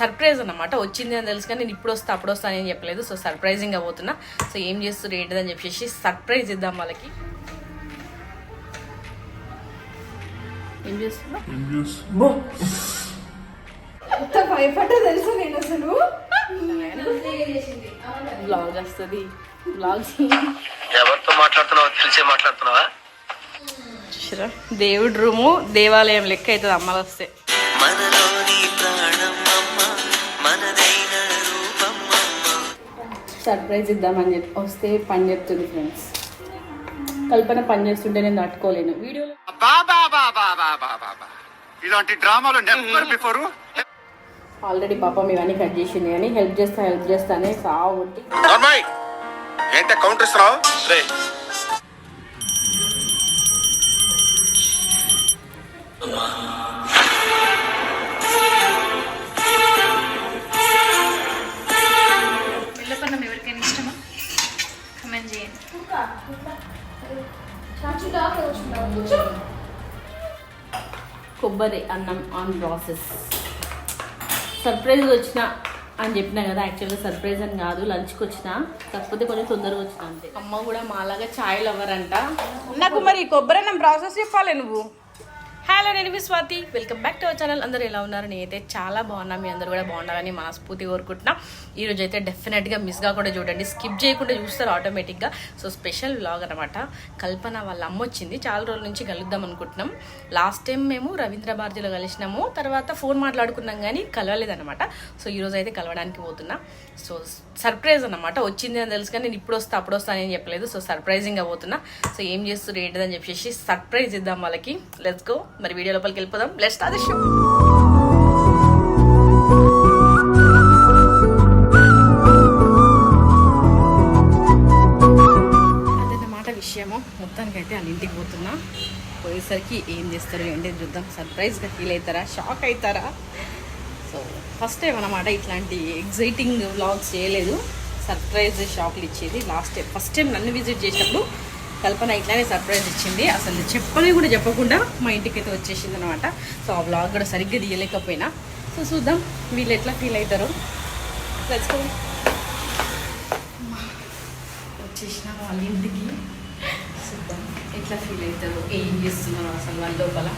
Surprise అన్నమాట. వచ్చింది అని తెలుసు కానీ నేను ఇప్పుడు వస్తా అప్పుడు వస్తా అని చెప్పలేదు. సో సర్ప్రైజింగ్గా పోతున్నా. సో ఏం చేస్తారు ఏంటిదని చెప్పేసి సర్ప్రైజ్ ఇద్దాం వాళ్ళకి. ఏం చేస్తున్నా? ఎంత భయపడ్డా తెలుసా నేను అసలు? బ్లాగ్ వస్తుంది. బ్లాగ్స్ ఎవరితో మాట్లాడుతున్నావో తెలిసే మాట్లాడుతున్నావా? చూసారా? దేవుడి రూము దేవాలయం లెక్క అవుతుంది అమ్మలు వస్తే. సర్ప్రైజ్ ఇద్దామని చెప్పి వస్తే పని చెప్తుంది ఫ్రెండ్స్. కల్పన పని చేస్తుంటే నేను తట్టుకోలేను. వీడియోలో బాబా బాబా బాబా బాబా ఇలాంటి డ్రామాలు నెవర్ బిఫోర్ ఆల్రెడీ పాపం ఇవన్నీ కట్ చేసింది కానీ హెల్ప్ చేస్తా హెల్ప్ చేస్తా అని సావు కొట్టి కౌంటర్ కొబ్బరి అన్నం ఆన్ ప్రాసెస్ సర్ప్రైజ్ వచ్చిన అని చెప్పినా కదా యాక్చువల్గా సర్ప్రైజ్ అని కాదు లంచ్కి వచ్చిన కాకపోతే కొంచెం తొందరగా వచ్చిన అంతే. అమ్మ కూడా మాలాగా ఛాయ్ లవర్ అంట. నాకు మరి కొబ్బరి అన్నం ప్రాసెస్ చెప్పాలి నువ్వు. హలో నేను మీ Swathi. Welcome back to our channel అందరూ ఎలా ఉన్నారు? నేనైతే చాలా బాగున్నా. మీ అందరూ కూడా బాగుండాలని మనస్ఫూర్తి కోరుకుంటున్నా. ఈ రోజు అయితే డెఫినెట్గా మిస్ కాకుండా చూడండి. స్కిప్ చేయకుండా చూస్తారు ఆటోమేటిక్గా సో స్పెషల్ వ్లాగ్ అనమాట కల్పన వాళ్ళ అమ్మ వచ్చింది. చాలా రోజుల నుంచి కలుద్దాం అనుకుంటున్నాం. లాస్ట్ టైం మేము రవీంద్ర భారతిలో కలిసినాము. తర్వాత ఫోన్ మాట్లాడుకున్నాం కానీ కలవలేదనమాట సో ఈ రోజు అయితే కలవడానికి పోతున్నా. సో సర్ప్రైజ్ అన్నమాట. వచ్చింది అని తెలుసు కానీ నేను ఇప్పుడు వస్తా అప్పుడు వస్తా అని చెప్పలేదు. సో సర్ప్రైజింగ్గా పోతున్నా. సో ఏం చేస్తారు ఏంటిదని చెప్పేసి సర్ప్రైజ్ ఇద్దాం వాళ్ళకి. లెట్స్ గో మరి వీడియో లోపలికి వెళ్ళిపోదాం. బ్లెస్ ఆదర్శం అదన్నమాట విషయము. మొత్తానికైతే వాళ్ళ ఇంటికి పోతున్నా. పోయేసరికి ఏం చేస్తారు ఏంటి చూద్దాం. సర్ప్రైజ్గా ఫీల్ అవుతారా? షాక్ అవుతారా? సో ఫస్ట్ టైం అనమాట ఇట్లాంటి ఎగ్జైటింగ్ వ్లాగ్స్ చేయలేదు. సర్ప్రైజ్ షాక్లు ఇచ్చేది. లాస్ట్ టైం ఫస్ట్ టైం నన్ను విజిట్ చేసినప్పుడు కల్పన ఇట్లానే సర్ప్రైజ్ ఇచ్చింది. అసలు చెప్పని కూడా చెప్పకుండా మా ఇంటికి అయితే వచ్చేసింది అనమాట సో ఆ బ్లాగ్ కూడా సరిగ్గా తీయలేకపోయినా. సో చూద్దాం వీళ్ళు ఎట్లా ఫీల్ అవుతారు. తెచ్చుకో వచ్చేసిన వాళ్ళ ఇంటికి. చూద్దాం ఎట్లా ఫీల్ అవుతారు. ఏం చేస్తున్నారు అసలు వాళ్ళ లోపల.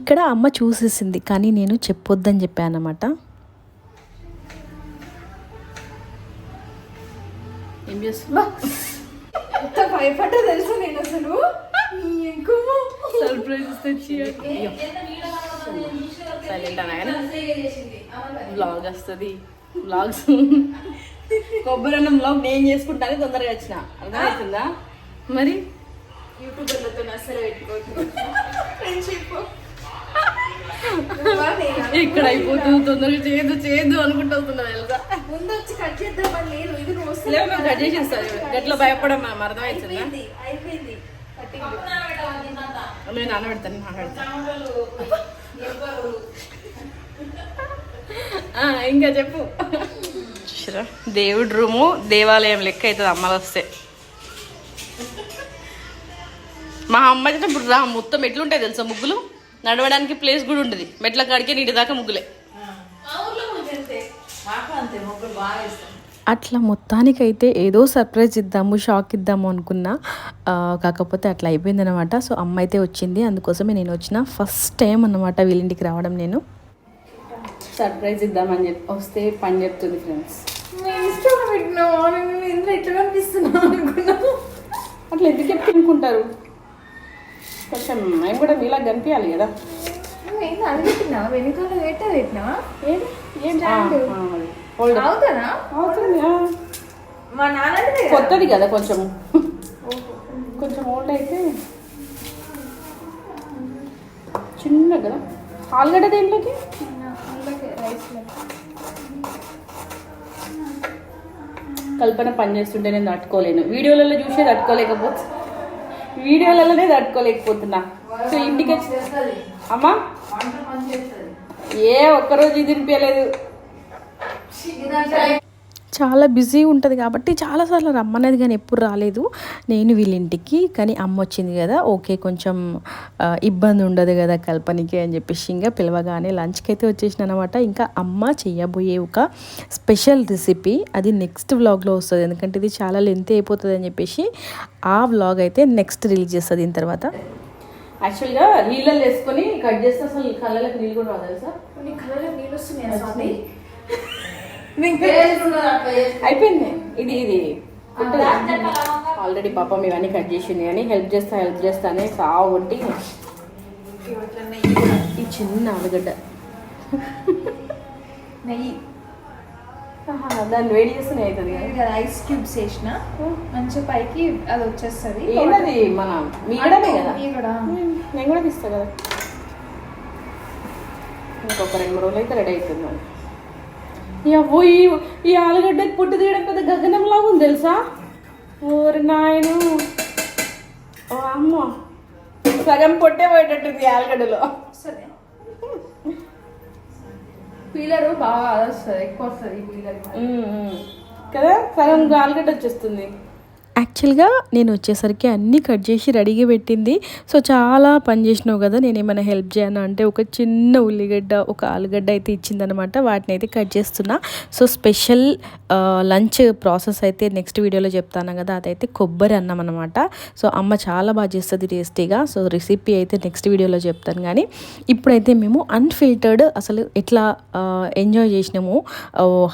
ఇక్కడ అమ్మ చూసేసింది కానీ నేను చెప్పొద్దని చెప్పాను అనమాట ఏం చేస్తున్నా భయపడ్డా తెలుసా నేను అసలు? తెచ్చి సైలెంట్ బ్లాగ్ వస్తుంది. బ్లాగ్స్ కొబ్బరి అన్నం బ్లాగ్ నేను చేసుకుంటానే తొందరగా వచ్చిన. అర్థమవుతుందా? మరి? యూట్యూబర్లతో అసలు ఫ్రెండ్షిప్ ఇక్కడ అయిపోతుంది తొందరగా చేయదు చేయదు అనుకుంటూ వస్తున్నా తెలుసా? ముందు వచ్చి కట్ చేద్దామని లేదు ఇది నువ్వు కట్ చేసేస్తాను గట్ల భయపడం అర్థమవుతుందా అయిపోయింది నేను నానబెడతాను నానబెడతాను. ఆ, ఇంకా చెప్పు. దేవుడి రూము దేవాలయం లెక్క అవుతుంది అమ్మలు వస్తే. మా అమ్మ అయితే ఇప్పుడు రా మొత్తం ఎట్లుంటాయి తెలుసా ముగ్గులు? నడవడానికి ప్లేస్ కూడా ఉంటుంది మెట్ల కాడికే నీటి దాకా ముగ్గులే. అట్లా మొత్తానికైతే ఏదో సర్ప్రైజ్ ఇద్దాము షాక్ ఇద్దాము అనుకున్నా. కాకపోతే అట్లా అయిపోయింది అనమాట సో అమ్మ అయితే వచ్చింది. అందుకోసమే నేను వచ్చిన ఫస్ట్ టైం అనమాట వీళ్ళింటికి రావడం నేను. సర్ప్రైజ్ ఇద్దామని చెప్పి వస్తే పని చెప్తుంది ఫ్రెండ్స్ ఇంట్లో అట్లా ఎందుకు చెప్పి అనుకుంటారు? కొంచెం మేము కూడా మీలా కనిపించాలి కదా. నువ్వు ఏంది అడుగుతున్నావా వెనుకాల పెట్టా పెట్టినావా? ఏది? ఏం అవుతానా? అవుతుంది. మా నాన్నది కొత్తది కదా కొంచెం. కొంచెం ఓల్డ్ అయితే. చిన్న కదా. ఆలుగడ్డ దేంట్లోకి? కల్పన పని చేస్తుంటే నేను తట్టుకోలేను. వీడియోలలో చూసే తట్టుకోలేకపోతే వీడియోలలోనే తట్టుకోలేకపోతున్నా. సో ఇంటికి అమ్మా? ఏ ఒక్కరోజు తినిపించలేదు చాలా బిజీ ఉంటుంది కాబట్టి చాలాసార్లు రమ్మన్నది కానీ ఎప్పుడు రాలేదు. నేను వీళ్ళ ఇంటికి కానీ అమ్మ వచ్చింది కదా ఓకే కొంచెం ఇబ్బంది ఉండదు కదా కల్పనకి అని చెప్పేసి ఇంకా పిలవగానే లంచ్కి అయితే వచ్చేసిన అనమాట ఇంకా అమ్మ చేయబోయే ఒక స్పెషల్ రెసిపీ అది నెక్స్ట్ వ్లాగ్లో వస్తుంది. ఎందుకంటే ఇది చాలా లెంత్ అయిపోతుంది అని చెప్పేసి ఆ వ్లాగ్ అయితే నెక్స్ట్ రిలీజ్ చేస్తుంది దీని తర్వాత. యాక్చువల్గా నీళ్ళల్లో వేసుకొని కట్ చేస్తే అసలు కళ్ళకి నీళ్ళు కూడా రాదు తెలుసా? నీ కళ్ళలో నీళ్ళు వస్తున్నాయి అయిపోయింది. ఇది ఇది. ఆల్రెడీ పాపం ఇవన్నీ కట్ చేసింది కానీ హెల్ప్ చేస్తా హెల్ప్ చేస్తానే సావు కొట్టి ఈ చిన్న ఆలుగడ్డ. నెయ్యి. దాన్ని వేడి చేస్తూనే అవుతుంది కదా. ఐస్ క్యూబ్స్ వేసిన. మంచిగా పైకి అది వచ్చేస్తుంది. ఏంటది? మన మీగడమే కదా? నేను కూడా తీస్తా కదా. ఇంకొక రెండు మూడు రోజులు అయితే రెడీ అవుతుంది. అవ్వో ఈ ఈ ఆలుగడ్డకి పుట్టు తీయడం పెద్ద గగనంలాగా ఉంది తెలుసా? ఓరి నాయను. ఓ అమ్మ. సగం పొట్టే పోయేటట్టుంది ఈ ఆలుగడ్డలో. వస్తుంది. పీలర్ బాగా వస్తుంది ఎక్కువ వస్తుంది ఈ పీలర్. కదా? సగం ఆలుగడ్డ వచ్చేస్తుంది. యాక్చువల్గా నేను వచ్చేసరికి అన్నీ కట్ చేసి రెడీగా పెట్టింది. సో చాలా పని చేసినావు కదా నేను ఏమైనా హెల్ప్ చేయను? అంటే ఒక చిన్న ఉల్లిగడ్డ ఒక ఆలుగడ్డ అయితే ఇచ్చిందనమాట. వాటిని అయితే కట్ చేస్తున్నా. సో స్పెషల్ లంచ్ ప్రాసెస్ అయితే నెక్స్ట్ వీడియోలో చెప్తాను కదా అదైతే కొబ్బరి అన్నం అనమాట. సో అమ్మ చాలా బాగా చేస్తుంది టేస్టీగా. సో రెసిపీ అయితే నెక్స్ట్ వీడియోలో చెప్తాను కానీ ఇప్పుడైతే మేము అన్ఫిల్టర్డ్ అసలు ఎట్లా ఎంజాయ్ చేసినాము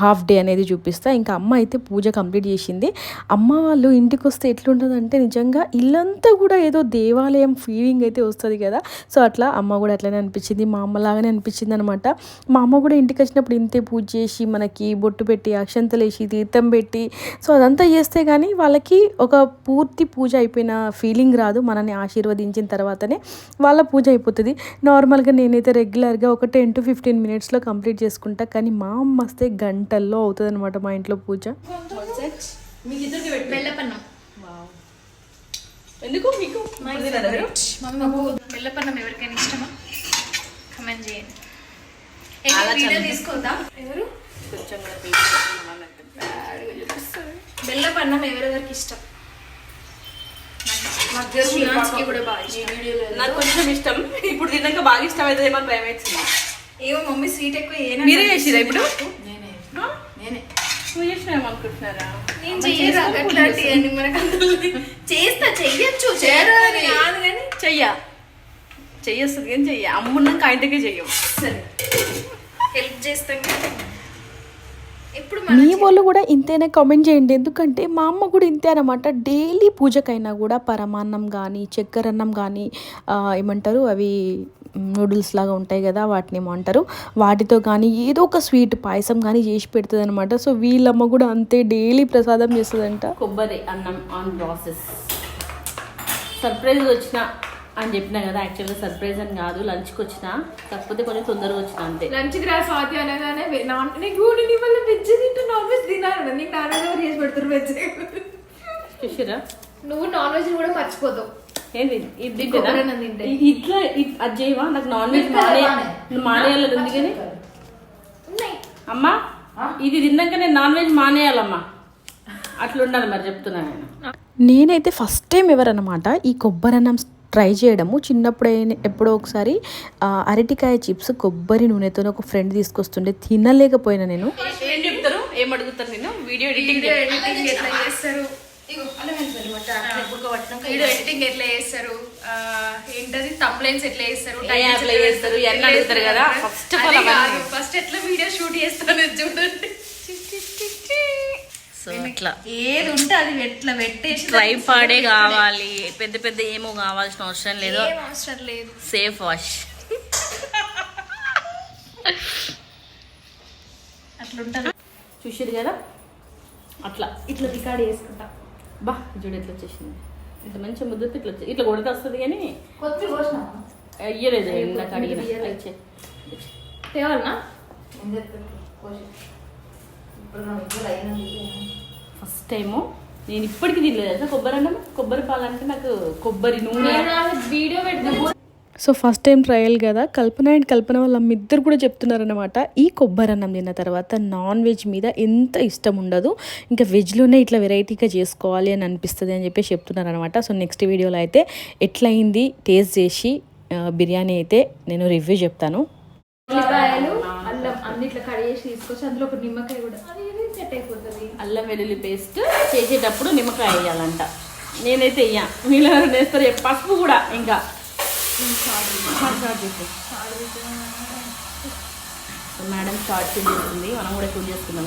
హాఫ్ డే అనేది చూపిస్తా. ఇంకా అమ్మ అయితే పూజ కంప్లీట్ చేసింది. అమ్మ వాళ్ళు ఇంటి ఇంటికి వస్తే ఎట్లుంటుంది అంటే నిజంగా ఇల్లంతా కూడా ఏదో దేవాలయం ఫీలింగ్ అయితే వస్తుంది కదా. సో అట్లా అమ్మ కూడా అట్లనే అనిపించింది మా అమ్మలాగానే అనిపించింది అనమాట మా అమ్మ కూడా ఇంటికి వచ్చినప్పుడు ఇంతే పూజ చేసి మనకి బొట్టు పెట్టి అక్షంతలు వేసి తీర్థం పెట్టి సో అదంతా చేస్తే కానీ వాళ్ళకి ఒక పూర్తి పూజ అయిపోయిన ఫీలింగ్ రాదు మనని ఆశీర్వదించిన తర్వాతనే వాళ్ళ పూజ అయిపోతుంది. నార్మల్గా నేనైతే రెగ్యులర్గా ఒక టెన్ టు ఫిఫ్టీన్ మినిట్స్లో కంప్లీట్ చేసుకుంటా కానీ మా అమ్మ వస్తే గంటల్లో అవుతుంది అనమాట మా ఇంట్లో పూజ. మీకు ఇద్దరికి బెల్లపన్నం ఎందుకు? మీకు? బెల్లపన్నం ఎవరికైనా ఇష్టమా? కమెంట్ చేయండి. అలా వీడియో చంపి- తీసుకుందా ఎవరు. బెల్లపన్నం ఎవరెవరికి ఇష్టం? నాకు కొంచెం ఇష్టం. ఇప్పుడు తిన్నాక బాగా ఇష్టం అవుతుంది ఏమని భయం వేసింది ఏమో మమ్మీ స్వీట్ ఎక్కువ మీరే చేసిరా ఇప్పుడు? నువ్వు చేసినామనుకుంటున్నారా నేను చెయ్యరా అట్లాంటి అని మనకు చేస్తా చెయ్యొచ్చు చేయరు అని కాదు కానీ చెయ్య. చెయ్యొస్తుంది కానీ చెయ్య. అమ్మున్నాక చెయ్యం సరే. హెల్ప్ చేస్తాం కానీ మీ వాళ్ళు కూడా ఇంతేనే కామెంట్ చేయండి. ఎందుకంటే మా అమ్మ కూడా ఇంతే అనమాట డైలీ పూజకైనా కూడా పరమాన్నం కానీ చక్కెర అన్నం కానీ ఏమంటారు అవి నూడిల్స్ లాగా ఉంటాయి కదా వాటిని ఏమంటారు వాటితో కానీ ఏదో ఒక స్వీట్ పాయసం కానీ చేసి పెడుతుంది అనమాట సో వీళ్ళమ్మ కూడా అంతే డైలీ ప్రసాదం చేస్తుందంట. కొబ్బరి అన్నం ఆన్ ప్రాసెస్ సర్ప్రైజ్ వచ్చిన అని చెప్పినా కదా యాక్చువల్గా సర్ప్రైజ్ అని కాదు లంచ్కి వచ్చిన కాకపోతే కొంచెం తొందరగా వచ్చిన అంతే. లంచ్కి రా స్వాతి అనగానే నీకు నీ వల్ల వెజ్ తింటూ నాన్ వెజ్ తినాలి నీకు నాన్ వెజ్ చేసి పెడతారు వెజ్ చూసిరా? నువ్వు నాన్ వెజ్ కూడా మర్చిపోతావు. ఇది. ఇ- ఇట్లా అది చేయవా నాకు నాన్ వెజ్ మానే? మానేయాలని ఉంది కానీ. అమ్మా ఇది తిన్నాక నేను నాన్ వెజ్ మానేయాలమ్మా. అట్లా ఉండాలి మరి చెప్తున్నా నేను. నేనైతే ఫస్ట్ టైం ఎవరన్నమాట ఈ కొబ్బరన్నం ట్రై చేయడము. చిన్నప్పుడు అయిన- ఎప్పుడో ఒకసారి అరటికాయ చిప్స్ కొబ్బరి నూనెతో ఒక ఫ్రెండ్ తీసుకొస్తుండే. తినలేకపోయినా నేను. ఏం చెప్తారు? ఏం అడుగుతారు నేను వీడియో ఎడిటింగ్ ఎడిటింగ్ ఎట్లా చేస్తారు వీడియో ఎడిటింగ్ ఎట్లా చేస్తారు? ఆ, ఏంటది? ఎట్లా చేస్తారు? ఏ యాప్లో చేస్తారు, ఇవన్నీ అడుగుతారు కదా. ఫస్ట్ ఎట్లా వీడియో షూట్ చేస్తాను చూడండి. సో అట్లా. ఏది ఉంటే అది ఎట్లా పెట్టేసి ట్రై పాడే కావాలి. పెద్ద పెద్ద ఏమో కావాల్సిన అవసరం లేదు. అవసరం లేదు. సేఫ్ వాష్ అట్లుంటది. చూసారు కదా? అట్లా. ఇట్లా రికార్డ్ చేసుకుంటా. బా చూడు ఎట్లా వచ్చేసింది. ఇంత మంచి ముద్దుతో ఇట్లా వచ్చి- ఇట్లా కొడితే వస్తుంది కానీ అడిగిన. ఇచ్చే. తేవాలనా ఫస్ట్ టైము నేను ఇప్పటికి తినలేదు కొబ్బరి అన్నం కొబ్బరి పాలు అంటే నాకు కొబ్బరి నూనె. వీడియో పెడతా సో ఫస్ట్ టైం ట్రయల్ కదా. కల్పన అండ్ కల్పన వాళ్ళ ఇద్దరు కూడా చెప్తున్నారనమాట ఈ కొబ్బరి అన్నం తిన్న తర్వాత నాన్ వెజ్ మీద ఎంత ఇష్టం ఉండదు. ఇంకా వెజ్లోనే ఇట్లా వెరైటీగా చేసుకోవాలి అని అనిపిస్తుంది అని చెప్పేసి చెప్తున్నారనమాట సో నెక్స్ట్ వీడియోలో అయితే ఎట్లయింది టేస్ట్ చేసి బిర్యానీ అయితే నేను రివ్యూ చెప్తాను. అల్లం అన్నిట్లో కడిగేసి తీసుకొచ్చి అందులో ఒక నిమ్మకాయ కూడా. అది సెట్ అయిపోతుంది. అల్లం వెల్లుల్లి పేస్ట్ చేసేటప్పుడు నిమ్మకాయ వేయాలంట. నేనైతే వేయ. మీరు ఎవరైనా వేస్తారు పసుపు కూడా ఇంకా. షార్ట్ షార్ట్ చెప్పు. సో మేడం షార్ట్ చేస్తుంది. మనం కూడా షూట్ చేసుకుందాం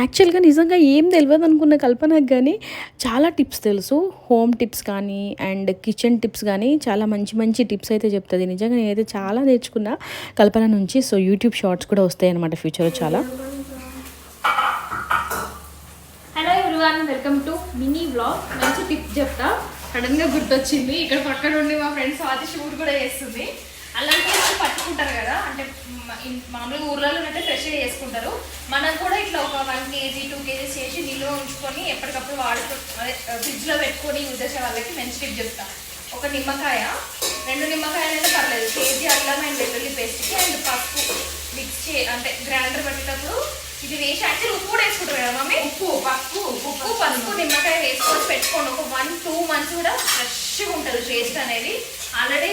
యాక్చువల్గా నిజంగా ఏం తెలియదు అనుకున్న కల్పనకు కానీ చాలా టిప్స్ తెలుసు. హోమ్ టిప్స్ కానీ అండ్ కిచెన్ టిప్స్ కానీ చాలా మంచి మంచి టిప్స్ అయితే చెప్తుంది. నిజంగా నేనైతే చాలా నేర్చుకున్నా కల్పన నుంచి. సో యూట్యూబ్ షార్ట్స్ కూడా వస్తాయి అనమాట ఫ్యూచర్లో చాలా. Hello everyone welcome to mini vlog మంచి టిప్ చెప్తా. సడన్గా గుర్తొచ్చింది. ఇక్కడ పక్కన ఉండి మా ఫ్రెండ్స్ స్వాతి షూట్ కూడా చేస్తుంది. అలాంటివి పేస్ట్ పట్టుకుంటారు కదా. అంటే మామూలుగా ఊర్లలో అయితే ఫ్రెష్గా చేసుకుంటారు. మనం కూడా ఇట్లా ఒక వన్ కేజీ టూ కేజీస్ చేసి నిల్వ ఉంచుకొని ఎప్పటికప్పుడు వాడుతూ అదే ఫ్రిడ్జ్లో పెట్టుకొని యూజ్ చేసే వాళ్ళకి మంచి టిప్ చెప్తాం ఒక నిమ్మకాయ రెండు నిమ్మకాయలైనా పర్లేదు. కేజీ అల్లం అండ్ వెల్లుల్లి పేస్ట్కి అండ్ పసుపు మిక్స్ చే అంటే గ్రైండర్ పెట్టేటప్పుడు ఇది వేసి యాక్చువల్ ఉప్పు కూడా వేసుకుంటారు కదా మమ్మీ? ఉప్పు పసుపు ఉప్పు పసుపు నిమ్మకాయ వేసుకొని పెట్టుకోండి. ఒక వన్ టూ మంత్స్ కూడా ఫ్రెష్గా ఉంటుంది టేస్ట్ అనేది. ఆల్రెడీ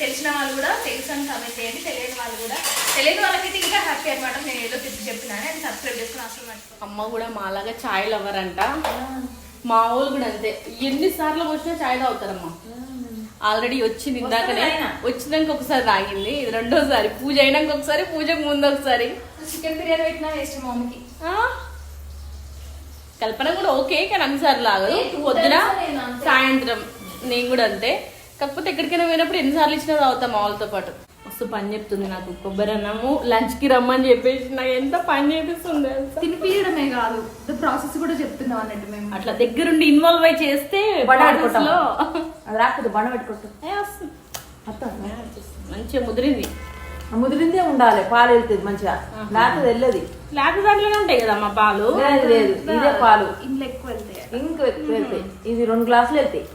తెలిసిన వాళ్ళు కూడా తెలుసు అని కమెంట్ చేయండి. తెలియని వాళ్ళు కూడా. తెలియని వాళ్ళకైతే ఇంకా హ్యాపీ అనమాట నేను ఏదో తిప్పి చెప్పినాను అని సబ్స్క్రైబ్ చేసుకుని అసలు మర్చిపో అమ్మ కూడా మాలాగా ఛాయ్ లవర్ అంట. మా వాళ్ళు కూడా అంతే. ఎన్నిసార్లు వచ్చినా ఛాయ్ తాగుతారమ్మా. ఆల్రెడీ వచ్చింది ఇందాకనే వచ్చినాక ఒకసారి తాగింది. ఇది రెండోసారి. పూజ అయినాక ఒకసారి పూజకు ముందు ఒకసారి. చికెన్ బిర్యానీ పెట్టినా వేస్ట్ మమ్మీకి? కల్పన కూడా ఓకే కానీ అన్నిసార్లు లాగదు. పొద్దున. సాయంత్రం నేను కూడా అంతే. కాకపోతే ఎక్కడికైనా పోయినప్పుడు ఎన్నిసార్లు ఇచ్చినా తాగుతాం వాళ్ళతో పాటు. మస్తు పని చెప్తుంది నాకు కొబ్బరి అన్నము లంచ్కి రమ్మని చెప్పేసి నాకు ఎంత పని చేపిస్తుంది? తినిపించడమే కాదు ప్రాసెస్ కూడా చెప్తున్నాం అన్నట్టు మేము. అట్లా దగ్గరుండి ఇన్వాల్వ్ అయి చేస్తే రాకపోతే బండ పెట్టుకుంటాం. మంచిగా ముదిరింది. ముదిరిందే ఉండాలి పాలు వెళ్తుంది మంచిగా. లేకపోతే వెళ్ళదు. లేకపోతే దాంట్లోనే ఉంటాయి కదా మా పాలు? లేదు ఇదే పాలు. ఇంట్లో ఎక్కువ వెళ్తాయి? ఇంక ఎక్కువ వెళ్తాయి. ఇది రెండు గ్లాసులు వెళ్తాయి.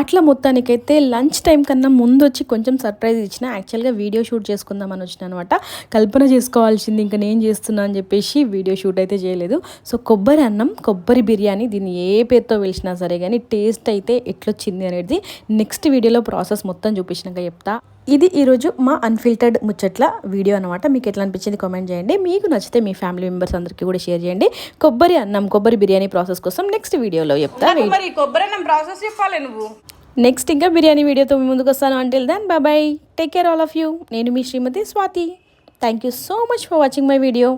అట్లా మొత్తానికైతే లంచ్ టైం కన్నా ముందు వచ్చి కొంచెం సర్ప్రైజ్ ఇచ్చిన. యాక్చువల్గా వీడియో షూట్ చేసుకుందామని వచ్చిన అనమాట. కల్పన చేసుకోవాల్సింది ఇంకా నేను చేస్తున్నా అని చెప్పేసి వీడియో షూట్ అయితే చేయలేదు. సో కొబ్బరి అన్నం కొబ్బరి బిర్యానీ దీన్ని ఏ పేరుతో పిలిచినా సరే కానీ టేస్ట్ అయితే ఎట్లొచ్చింది అనేది నెక్స్ట్ వీడియోలో ప్రాసెస్ మొత్తం చూపించినాక చెప్తా. ఇది ఈరోజు మా అన్ఫిల్టర్డ్ ముచ్చట్ల వీడియో అనమాట మీకు ఎట్లా అనిపించింది కామెంట్ చేయండి. మీకు నచ్చితే మీ ఫ్యామిలీ మెంబర్స్ అందరికీ కూడా షేర్ చేయండి. కొబ్బరి అన్నం కొబ్బరి బిర్యానీ ప్రాసెస్ కోసం నెక్స్ట్ వీడియోలో చెప్తా. మరి కొబ్బరి అన్నం ప్రాసెస్ చెప్పాలి నువ్వు. నెక్స్ట్ ఇంకా బిర్యానీ వీడియోతో మీ ముందుకు వస్తాను. Until then bye take care all of you నేను మీ Shrimati Swathi. Thank you so much for watching my video